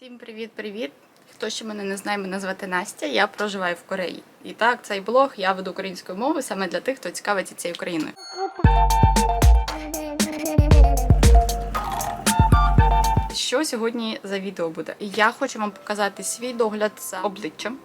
Всім привіт-привіт! Хто ще мене не знає, мене звати Настя. Я проживаю в Кореї. І так, цей блог я веду українською мовою саме для тих, хто цікавиться цією країною. Що сьогодні за відео буде? Я хочу вам показати свій догляд за обличчям.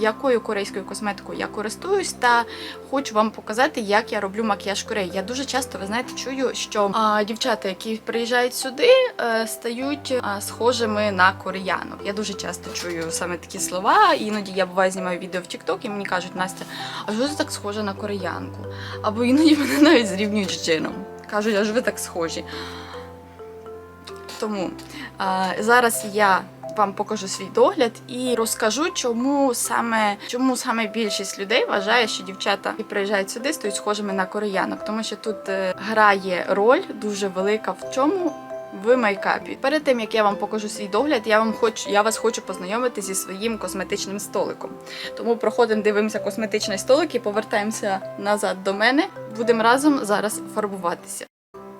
Якою корейською косметикою я користуюсь, та хочу вам показати, як я роблю макіяж Кореї. Я дуже часто, ви знаєте, чую, що а, дівчата, які приїжджають сюди, е, стають а, схожими на кореянок. Я дуже часто чую саме такі слова. Іноді я буває знімаю відео в TikTok і мені кажуть, Настя, а що ти так схожа на кореянку? Або іноді мене навіть зрівнюють з джином. Кажуть, а ж ви так схожі. Тому а, зараз я вам покажу свій догляд і розкажу, чому саме чому саме більшість людей вважає, що дівчата, які приїжджають сюди, стають схожими на кореянок, тому що тут е, грає роль дуже велика в чому. В мейкапі. Перед тим як я вам покажу свій догляд, я вам хочу, я вас хочу познайомити зі своїм косметичним столиком. Тому проходимо, дивимося косметичний столик і повертаємося назад до мене. Будемо разом зараз фарбуватися.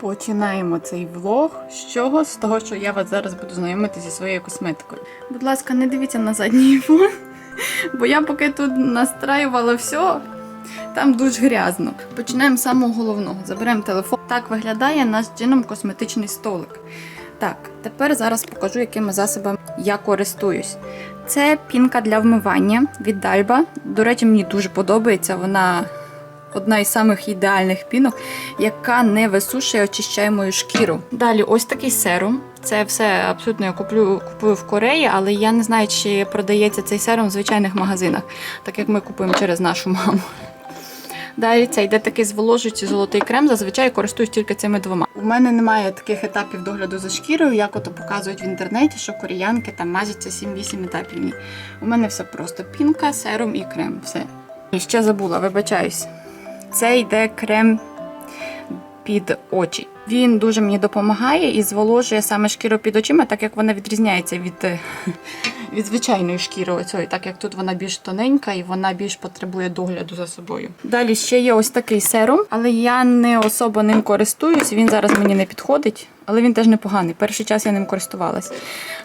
Починаємо цей влог з чого? З того, що я вас зараз буду знайомити зі своєю косметикою. Будь ласка, не дивіться на задній фон, бо я поки тут настраювала все, там дуже грязно. Починаємо з самого головного. Заберемо телефон. Так виглядає наш джином косметичний столик. Так, тепер зараз покажу, якими засобами я користуюсь. Це пінка для вмивання від Дальба. До речі, мені дуже подобається. Вона одна із самих ідеальних пінок, яка не висушує, очищає мою шкіру. Далі, ось такий серум. Це все абсолютно я куплю купую в Кореї, але я не знаю, чи продається цей серум в звичайних магазинах, так як ми купуємо через нашу маму. Далі це йде такий зволожуючий золотий крем. Зазвичай користуюсь тільки цими двома. У мене немає таких етапів догляду за шкірою, як ото показують в інтернеті, що кореянки там мажуться 7-8 етапів. Ні. У мене все просто пінка, серум і крем. Все. І ще забула, вибачаюсь. Це йде крем під очі. Він дуже мені допомагає і зволожує саме шкіру під очима, так як вона відрізняється від, від звичайної шкіри. Оцьої, так як тут вона більш тоненька і вона більш потребує догляду за собою. Далі ще є ось такий серум, але я не особо ним користуюсь. Він зараз мені не підходить, але він теж непоганий. Перший час я ним користувалась.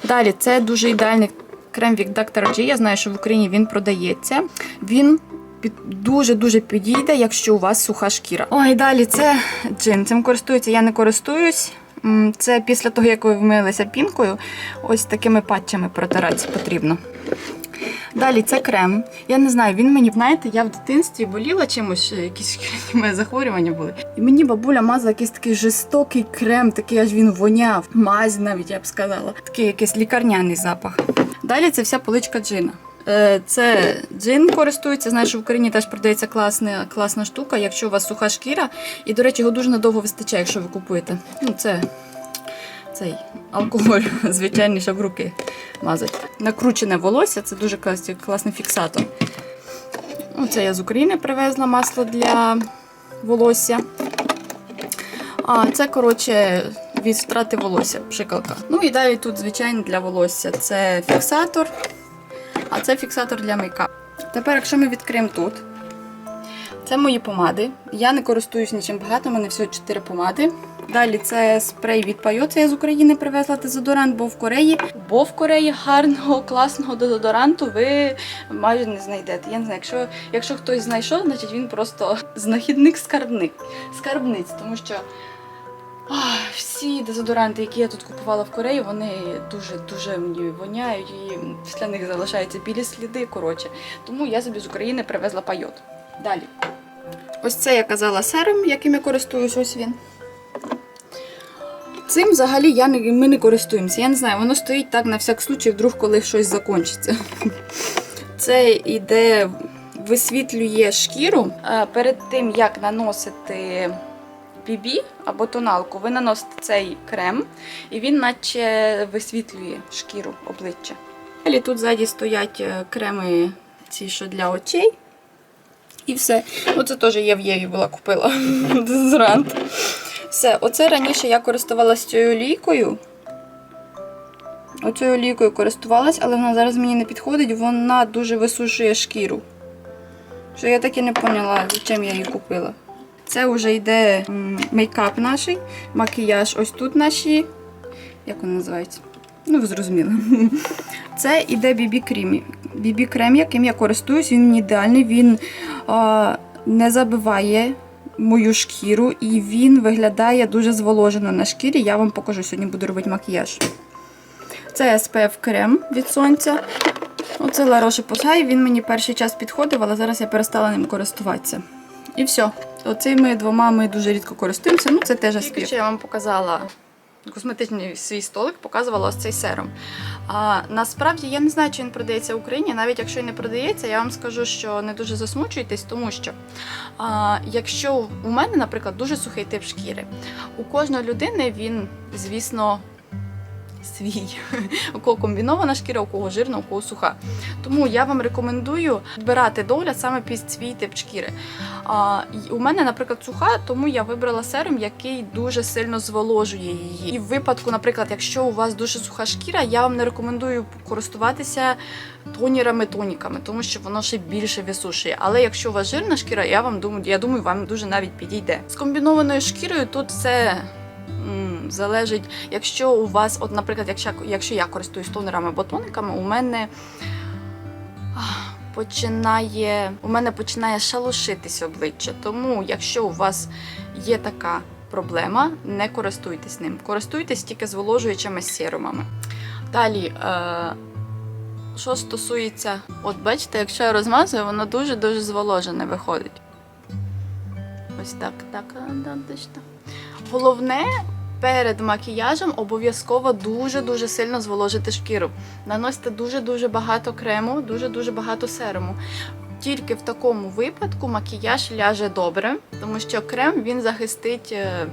Далі це дуже ідеальний крем від Dr. G. Я знаю, що в Україні він продається. Він дуже-дуже підійде, якщо у вас суха шкіра. Ой, далі це джин. Цим користується, я не користуюсь. Це після того, як ви вмилися пінкою, ось такими патчами протиратися потрібно. Далі це крем. Я не знаю, він мені, знаєте, я в дитинстві боліла чимось, якісь шкіряні захворювання були. І мені бабуля мазала якийсь такий жорстокий крем, такий аж він воняв. Мазь навіть я б сказала. Такий якийсь лікарняний запах. Далі це вся поличка джина. Е, Це джин користується. Знаю, що в Україні теж продається класна, класна штука, якщо у вас суха шкіра. І, до речі, його дуже надовго вистачає, якщо ви купуєте. Ну, це цей алкоголь, звичайний, щоб руки мазати. Накручене волосся це дуже класний, класний фіксатор. Ну, Це я з України привезла масло для волосся. А це, коротше, від втрати волосся, пшикалка. Ну і далі тут, звичайно, для волосся це фіксатор, а це фіксатор для мейкапу. Тепер, якщо ми відкриємо тут, це мої помади. Я не користуюсь нічим багато, у мене всього 4 помади. Далі це спрей від Пайо, це я з України привезла дезодорант, бо в Кореї. Бо в Кореї гарного, класного дезодоранту ви майже не знайдете. Я не знаю, якщо, якщо хтось знайшов, значить він просто знахідник-скарбник. Скарбниць, тому що всі дезодоранти, які я тут купувала в Кореї, вони дуже-дуже мені воняють і після них залишаються білі сліди. Коротше. Тому я собі з України привезла пайот. Далі. Ось це я казала серум, яким я користуюсь, ось він. Цим взагалі я не, ми не користуємося. Я не знаю, воно стоїть так на всяк случай, вдруг коли щось закінчиться. Це іде, висвітлює шкіру. Перед тим, як наносити бібі або тоналку, ви наносите цей крем, і він наче висвітлює шкіру обличчя. Далі тут ззаді стоять е, креми ці, що для очей. І все. Оце теж я в Єві була купила дезодорант. Все, оце раніше я користувалася цією олійкою. Оцією олійкою користувалась, але вона зараз мені не підходить, вона дуже висушує шкіру. Що я так і не поняла, чим я її купила. Це вже йде мейкап наш, макіяж. Ось тут наші Як він називається? Ну, ви зрозуміли. Це іде бібі крем. Бібі крем, яким я користуюсь, він ідеальний, він а, не забиває мою шкіру і він виглядає дуже зволожено на шкірі. Я вам покажу, сьогодні буду робити макіяж. Це SPF крем від сонця. Оце La Roche-Posay, він мені перший час підходив, але зараз я перестала ним користуватися. І все. Оцими двома ми дуже рідко користуємося. Ну, це теж. Що я вам показала косметичний свій столик, показувала ось цей серум. А насправді я не знаю, чи він продається в Україні. Навіть якщо і не продається, я вам скажу, що не дуже засмучуйтесь, тому що а, якщо у мене, наприклад, дуже сухий тип шкіри, у кожної людини він, звісно, свій. У кого комбінована шкіра, у кого жирна, у кого суха. Тому я вам рекомендую відбирати догляд саме під свій тип шкіри. А, у мене, наприклад, суха, тому я вибрала серум, який дуже сильно зволожує її. І в випадку, наприклад, якщо у вас дуже суха шкіра, я вам не рекомендую користуватися тонірами, тоніками, тому що воно ще більше висушує. Але якщо у вас жирна шкіра, я вам думаю, я думаю, вам дуже навіть підійде. З комбінованою шкірою тут все. Залежить, якщо у вас, от, наприклад, якщо, якщо я користуюсь тонерами або тониками, у мене починає, у мене починає шалушитись обличчя. Тому, якщо у вас є така проблема, не користуйтесь ним. Користуйтесь тільки зволожуючими серумами. Далі, е, що стосується, от бачите, якщо я розмазую, воно дуже-дуже зволожене виходить. Ось так, так, так. Головне перед макіяжем обов'язково дуже-дуже сильно зволожити шкіру. Наносите дуже-дуже багато крему, дуже-дуже багато серуму. Тільки в такому випадку макіяж ляже добре, тому що крем він захистить е,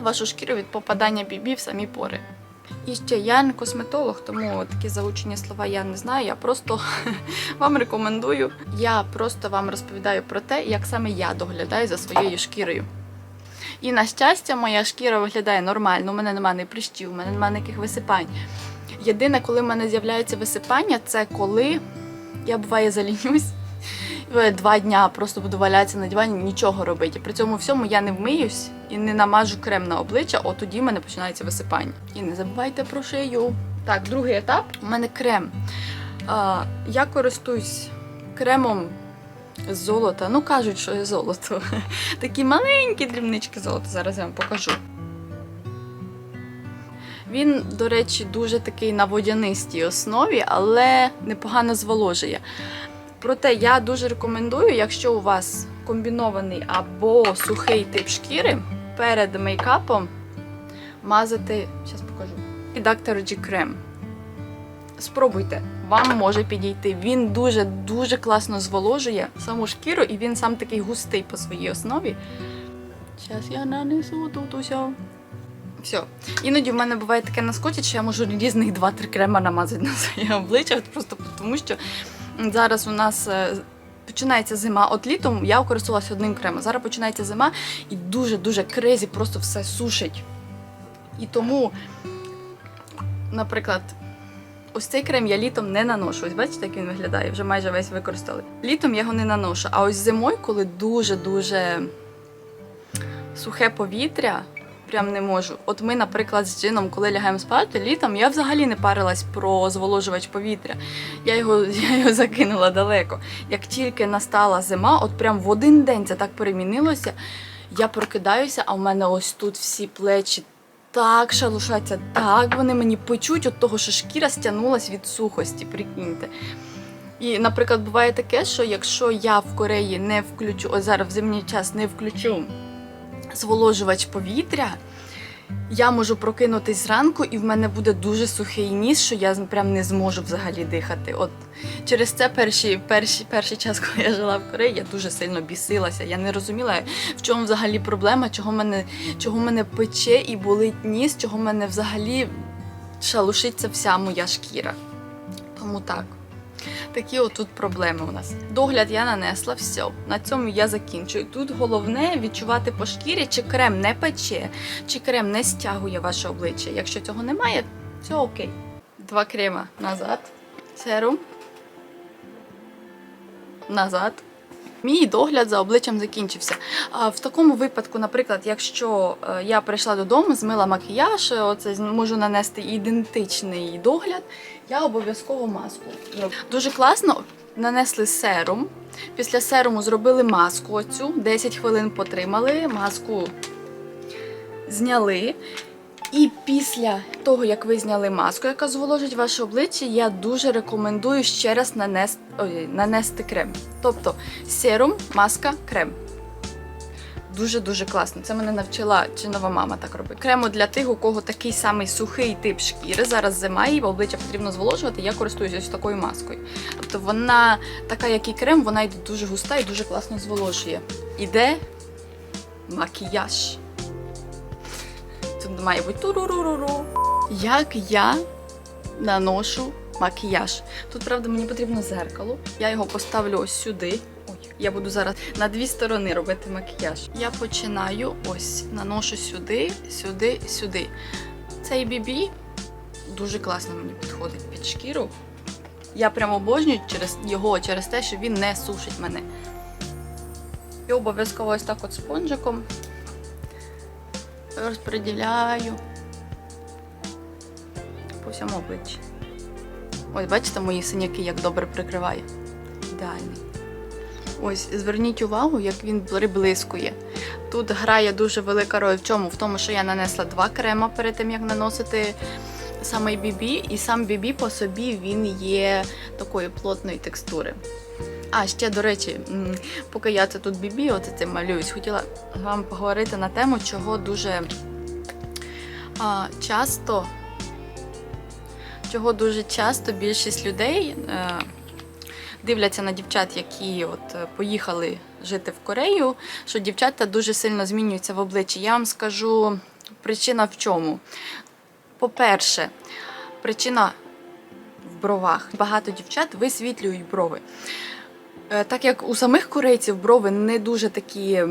вашу шкіру від попадання бібі в самі пори. І ще я не косметолог, тому такі заучені слова я не знаю. Я просто вам рекомендую. Я просто вам розповідаю про те, як саме я доглядаю за своєю шкірою. І на щастя, моя шкіра виглядає нормально. У мене немає ні прищів, у мене немає ніяких висипань. Єдине, коли в мене з'являються висипання, це коли я буває залінюсь. е, Два дня просто буду валятися на дивані, нічого робити. При цьому всьому я не вмиюсь і не намажу крем на обличчя, от тоді в мене починається висипання. І не забувайте про шию. Так, другий етап у мене крем. Я користуюсь кремом з золота. Ну кажуть, що є золото. Такі маленькі дрібнички золота. Зараз я вам покажу. Він, до речі, дуже такий на водянистій основі, але непогано зволожує. Проте я дуже рекомендую, якщо у вас комбінований або сухий тип шкіри, перед мейкапом мазати. Зараз покажу. Dr. G крем. Спробуйте, вам може підійти. Він дуже дуже класно зволожує саму шкіру, і він сам такий густий по своїй основі. Зараз я нанесу тут усе. Все. Іноді в мене буває таке наскочить, що я можу різних 2-3 крема намазати на своє обличчя, просто тому що зараз у нас. е, Починається зима. От літом я користувалася одним кремом. Зараз починається зима і дуже-дуже кризі, просто все сушить. І тому, наприклад, ось цей крем я літом не наношу. Ось бачите, як він виглядає, вже майже весь використали. Літом я його не наношу. А ось зимою, коли дуже-дуже сухе повітря, прям не можу. От ми, наприклад, з джином, коли лягаємо спати, літом я взагалі не парилась про зволожувач повітря. Я його, я його закинула далеко. Як тільки настала зима, от прям в один день це так перемінилося. Я прокидаюся, а в мене ось тут всі плечі так шалушаться, так вони мені печуть від того, що шкіра стягнулась від сухості, прикиньте. І, наприклад, буває таке, що якщо я в Кореї не включу, о зараз в зимній час не включу зволожувач повітря, я можу прокинутись зранку, і в мене буде дуже сухий ніс, що я прям не зможу взагалі дихати. От через це перший, перший, перший час, коли я жила в Кореї, я дуже сильно бісилася. Я не розуміла, в чому взагалі проблема, чого мене, чого мене пече і болить ніс, чого мене взагалі шалушиться вся моя шкіра. Тому так. Такі отут проблеми у нас. Догляд я нанесла, все. На цьому я закінчую. Тут головне відчувати по шкірі, чи крем не пече, чи крем не стягує ваше обличчя. Якщо цього немає, все окей. Два крема назад. Серум. Назад. Мій догляд за обличчям закінчився. В такому випадку, наприклад, якщо е, я прийшла додому, змила макіяж, е, оце можу нанести ідентичний догляд, я обов'язково маску. зроблю. Дуже класно нанесли серум. Після серуму зробили маску оцю, 10 хвилин потримали, маску зняли. І після того, як ви зняли маску, яка зволожить ваше обличчя, я дуже рекомендую ще раз нанести, ой, нанести крем. Тобто серум, маска, крем. Дуже-дуже класно. Це мене навчила чинова мама так робити. Крему для тих, у кого такий самий сухий тип шкіри. Зараз зима і обличчя потрібно зволожувати. Я користуюся ось такою маскою. Тобто вона така, як і крем, вона йде дуже густа і дуже класно зволожує. Іде макіяж. Тут має бути туруруруру. Як я наношу макіяж. Тут, правда, мені потрібно зеркало. Я його поставлю ось сюди. Ой, я буду зараз на дві сторони робити макіяж. Я починаю ось, наношу сюди, сюди, сюди. Цей бібі дуже класно мені підходить під шкіру. Я прямо обожнюю через його через те, що він не сушить мене. І обов'язково ось так от спонжиком розподіляю по всьому обличчі. Ось, бачите, мої синяки як добре прикриває. Ідеальний. Ось, зверніть увагу, як він приблискує. Тут грає дуже велика роль в чому? В тому, що я нанесла два крема перед тим, як наносити саме бібі, і сам бібі по собі він є такої плотної текстури. А, ще, до речі, поки я це тут бібі, оце цим малююсь, хотіла вам поговорити на тему, чого дуже а, часто, чого дуже часто більшість людей е, дивляться на дівчат, які от е, поїхали жити в Корею, що дівчата дуже сильно змінюються в обличчі. Я вам скажу причина в чому. По-перше, причина в бровах. Багато дівчат висвітлюють брови. Е, Так як у самих корейців брови не дуже такі,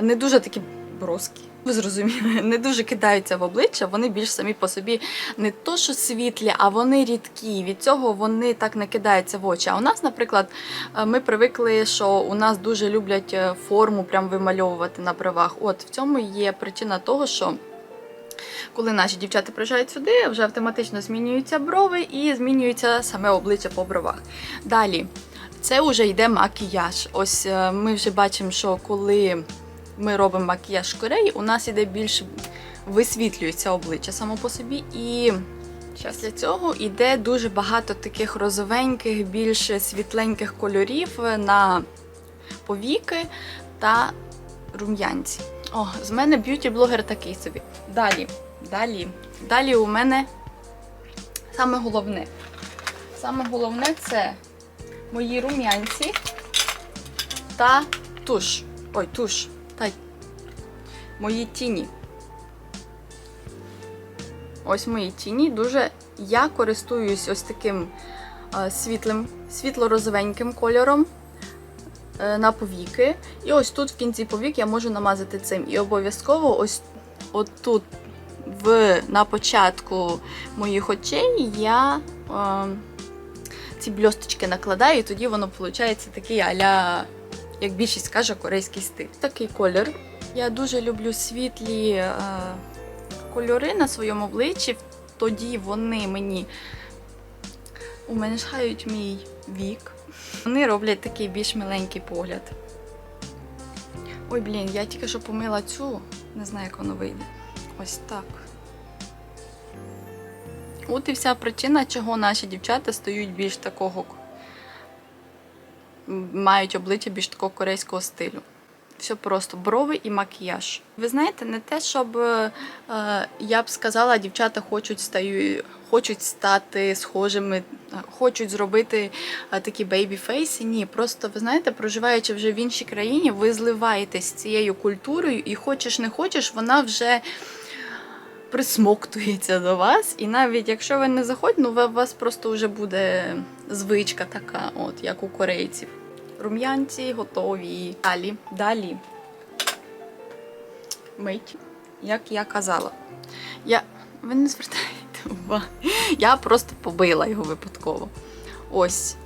не дуже такі броски. Ви зрозуміли, не дуже кидаються в обличчя, вони більш самі по собі не то, що світлі, а вони рідкі. Від цього вони так не кидаються в очі. А у нас, наприклад, е, ми привикли, що у нас дуже люблять е, форму прям вимальовувати на бровах. От в цьому є причина того, що коли наші дівчата приїжджають сюди, вже автоматично змінюються брови і змінюється саме обличчя по бровах. Далі, це вже йде макіяж. Ось е, ми вже бачимо, що коли ми робимо макіяж в Кореї, у нас іде більш висвітлюється обличчя само по собі. І після цього йде дуже багато таких розовеньких, більш світленьких кольорів на повіки та рум'янці. О, з мене б'юті-блогер такий собі. Далі, далі, далі у мене саме головне. Саме головне це мої рум'янці та туш. Ой, туш. Та мої тіні. Ось мої тіні. Дуже я користуюсь ось таким е, світлим, світло-розовеньким кольором е, на повіки. І ось тут в кінці повік я можу намазати цим. І обов'язково ось тут в, на початку моїх очей я е, ці бльосточки накладаю, і тоді воно виходить такий аля, як більшість каже, корейський стиль. Такий колір. Я дуже люблю світлі е, кольори на своєму обличчі. Тоді вони мені уменшають мій вік. Вони роблять такий більш миленький погляд. Ой, блін, я тільки що помила цю, не знаю, як воно вийде. Ось так. От і вся причина, чого наші дівчата стають більш такого, мають обличчя більш такого корейського стилю. Все просто брови і макіяж. Ви знаєте, не те, щоб е, я б сказала, дівчата хочуть стаю, хочуть стати схожими, хочуть зробити е, такі бейбі-фейси. Ні, просто ви знаєте, проживаючи вже в іншій країні, ви зливаєтесь з цією культурою, і хочеш не хочеш, вона вже присмоктується до вас. І навіть якщо ви не заходите, ну у вас просто вже буде звичка така, от як у корейців. Рум'янці готові. Далі, далі. Мить, як я казала. Я... Ви не звертаєте уваги. Я просто побила його випадково. Ось.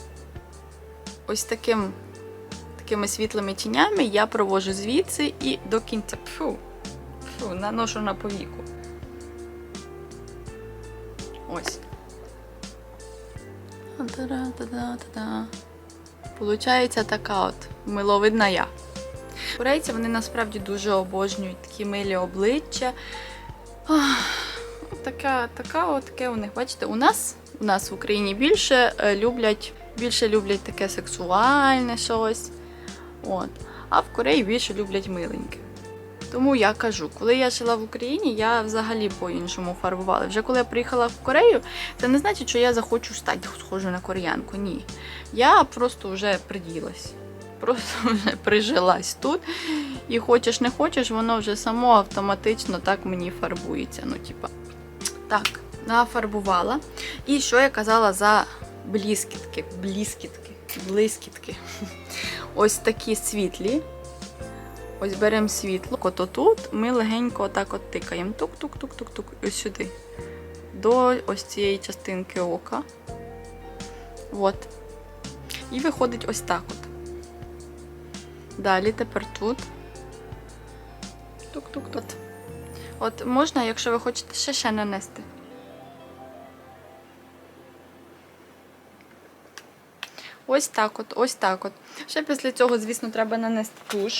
Ось таким, такими світлими тінями я провожу звідси і до кінця. Фу, фу, наношу на повіку. Та-да-да-да-да-да. Получається така от миловидна я. Корейці вони насправді дуже обожнюють такі милі обличчя. Така, така от таке у них, бачите, у нас, у нас в Україні більше е, люблять, більше люблять таке сексуальне щось. От. А в Кореї більше люблять миленьке. Тому я кажу, коли я жила в Україні, я взагалі по-іншому фарбувала. Вже коли я приїхала в Корею, це не значить, що я захочу стати схожу на кореянку. Ні. Я просто вже приділась. Просто вже прижилась тут. І хочеш не хочеш, воно вже само автоматично так мені фарбується. Ну, типа, так, нафарбувала. І що я казала за блискітки, блискітки, блискітки. Ось такі світлі. Ось беремо світло. От отут ми легенько отак от тикаємо. Тук-тук-тук-тук-тук. Ось сюди. До ось цієї частинки ока. От. І виходить ось так от. Далі тепер тут. Тук-тук-тук. От можна, якщо ви хочете, ще ще нанести. Ось так от, ось так от. Ще після цього, звісно, треба нанести туш.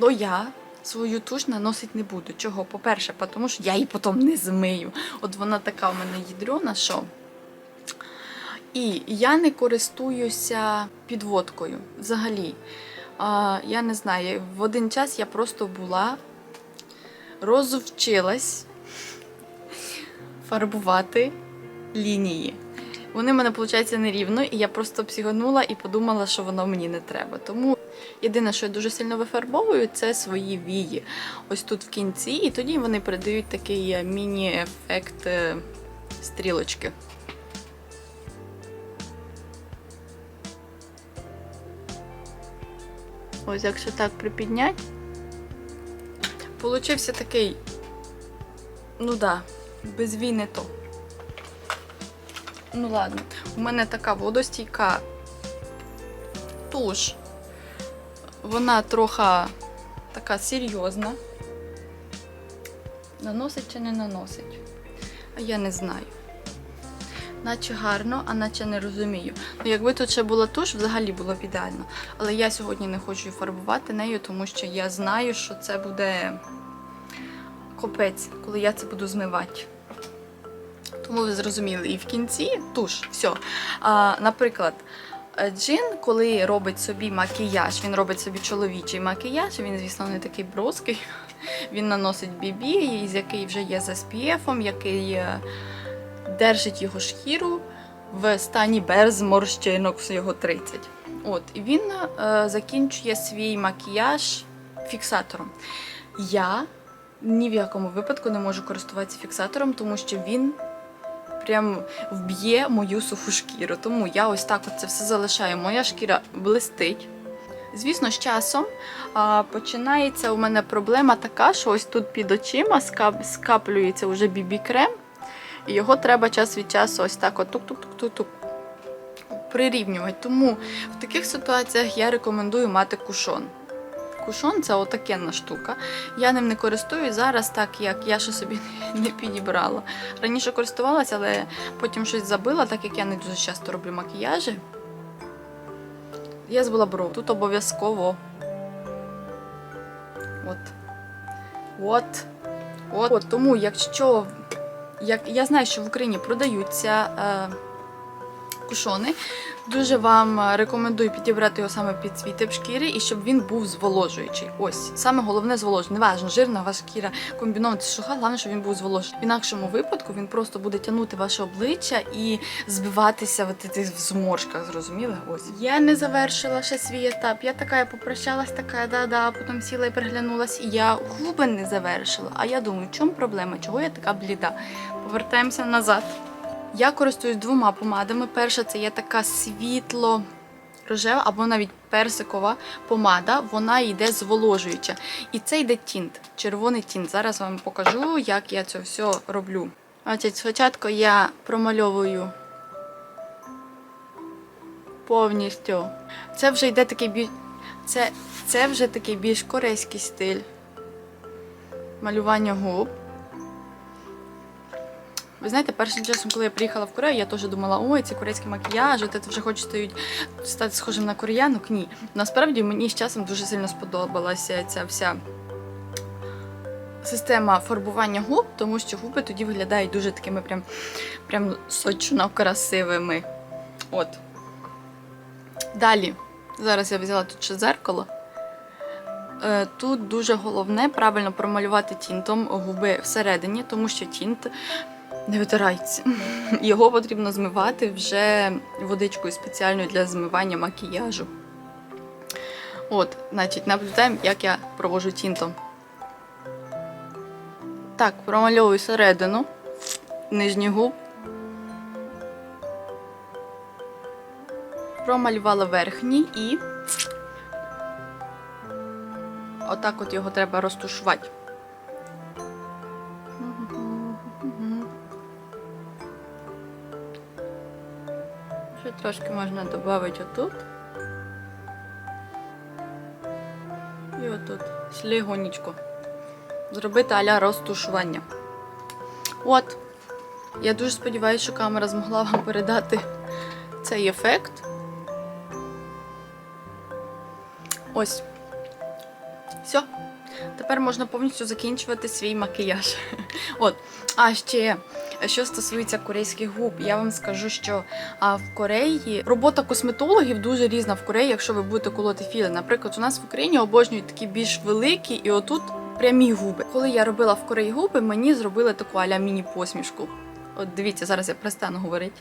Ну я свою туш наносити не буду. Чого? По-перше, тому що я її потім не змию. От вона така у мене ядрена, що. І я не користуюся підводкою взагалі. А, я не знаю, в один час я просто була, розучилась фарбувати лінії. Вони в мене, виходить, нерівно, і я просто психанула і подумала, що воно мені не треба. Тому єдине, що я дуже сильно вифарбовую, це свої вії. Ось тут в кінці, і тоді вони передають такий е, міні-ефект е, стрілочки. Ось якщо так припідняти, получився такий, ну да, без війни то. Ну ладно, у мене така водостійка туш. Вона трохи така серйозна. Наносить чи не наносить? А я не знаю. Наче гарно, а наче не розумію. Ну, якби тут ще була туш, взагалі було б ідеально. Але я сьогодні не хочу фарбувати нею, тому що я знаю, що це буде копець, коли я це буду змивати. Тому ви зрозуміли. І в кінці туш, все. А, наприклад, Джин, коли робить собі макіяж, він робить собі чоловічий макіяж, він, звісно, не такий броский. Він наносить BB, з який вже є з SPF, який е, держить його шкіру в стані без морщинок всього 30. От, і він е, закінчує свій макіяж фіксатором. Я ні в якому випадку не можу користуватися фіксатором, тому що він прям вб'є мою суху шкіру. Тому я ось так це все залишаю. Моя шкіра блистить. Звісно, з часом а, починається у мене проблема така, що ось тут під очима скап, скаплюється вже бібі-крем, і його треба час від часу ось так от тук-тук-тук-тук прирівнювати. Тому в таких ситуаціях я рекомендую мати кушон. Кушон це отакенна штука. Я ним не користуюсь зараз, так як я ще собі не підібрала. Раніше користувалася, але потім щось забила, так як я не дуже часто роблю макіяжі. Я збила бров. Тут обов'язково. От. От. От. От. Тому, якщо. Як, я знаю, що в Україні продаються е, кушони. Дуже вам е, рекомендую підібрати його саме під свій тип шкіри і щоб він був зволожуючий. Ось саме головне зволоження. Неважно, жирна ваша шкіра, комбінована суха, головне, щоб він був зволожений. В інакшому випадку він просто буде тягнути ваше обличчя і збиватися в цих зморшках. Зрозуміли? Ось я не завершила ще свій етап. Я така я попрощалась, така да-да, потім сіла і приглянулась. І я губи не завершила. А я думаю, в чому проблема? Чого я така бліда? Повертаємося назад. Я користуюсь двома помадами. Перша це є така світло рожева або навіть персикова помада, вона йде зволожуюча. І це йде тінт, червоний тінт. Зараз вам покажу, як я це все роблю. Значить, спочатку я промальовую повністю. Це вже йде такий бі... Це, це вже такий більш корейський стиль. Малювання губ. Ви знаєте, першим часом, коли я приїхала в Корею, я теж думала, ой, це корейський макіяж, от вже стають стати схожим на кореянок. Ні. Насправді мені з часом дуже сильно сподобалася ця вся система фарбування губ, тому що губи тоді виглядають дуже такими прям, прям сочно красивими. От. Далі. Зараз я взяла тут ще зеркало. Е, Тут дуже головне правильно промалювати тінтом губи всередині, тому що тінт не витирається. Його потрібно змивати вже водичкою спеціальною для змивання макіяжу. От, значить, наблюдаємо, як я провожу тінтом. Так, промальовую середину, нижній губ. Промалювала верхній і отак от його треба розтушувати. Трошки можна додати отут. І отут. Слігонечко. Зробити аля розтушування. От. Я дуже сподіваюся, що камера змогла вам передати цей ефект. Ось. Все. Тепер можна повністю закінчувати свій макіяж. От. А ще, що стосується корейських губ, я вам скажу, що в Кореї робота косметологів дуже різна в Кореї, якщо ви будете колоти філи. Наприклад, у нас в Україні обожнюють такі більш великі, і отут прямі губи. Коли я робила в Кореї губи, мені зробили таку аля міні-посмішку. От дивіться, зараз я перестану говорити.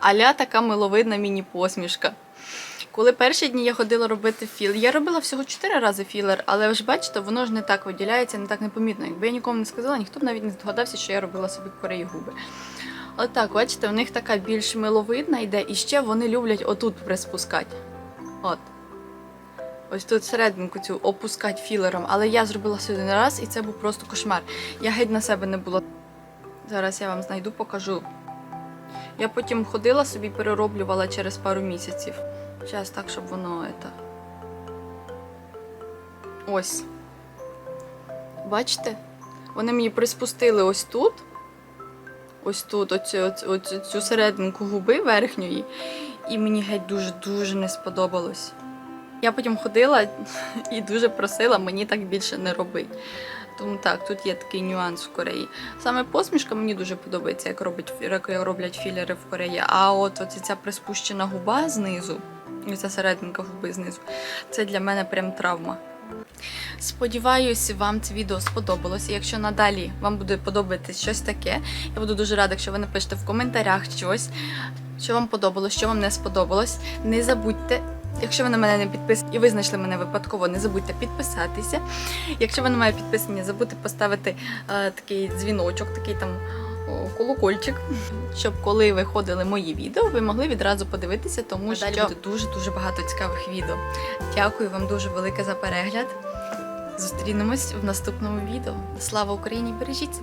Аля така миловидна міні-посмішка. Коли перші дні я ходила робити філ, я робила всього 4 рази філер, але ви ж бачите, воно ж не так виділяється, не так непомітно. Якби я нікому не сказала, ніхто б навіть не здогадався, що я робила собі Кореї губи. От так, бачите, в них така більш миловидна йде, і ще вони люблять отут приспускати. От. Ось тут серединку цю опускати філером, але я зробила це один раз, і це був просто кошмар. Я геть на себе не була. Зараз я вам знайду, покажу. Я потім ходила собі, перероблювала через пару місяців. Зараз так, щоб воно это. Ось. Бачите? Вони мені приспустили ось тут. Ось тут, оцю, оцю, оцю, цю серединку губи верхньої. І мені геть дуже-дуже не сподобалось. Я потім ходила і дуже просила мені так більше не робити. Тому так, тут є такий нюанс в Кореї. Саме посмішка мені дуже подобається, як робить як роблять філери в Кореї. А от оця ця приспущена губа знизу, і ця серединка губи знизу, це для мене прям травма. Сподіваюся, вам це відео сподобалось. І Якщо надалі вам буде подобатись щось таке, я буду дуже рада, якщо ви напишете в коментарях щось, що вам подобалось, що вам не сподобалось. Не забудьте. Якщо ви на мене не підписані і ви знайшли мене випадково, не забудьте підписатися. Якщо ви на мене підписані, забудьте поставити е, такий дзвіночок, такий там колокольчик, щоб коли виходили мої відео, ви могли відразу подивитися, тому що буде дуже-дуже багато цікавих відео. Дякую вам дуже велике за перегляд. Зустрінемось в наступному відео. Слава Україні! Бережіться!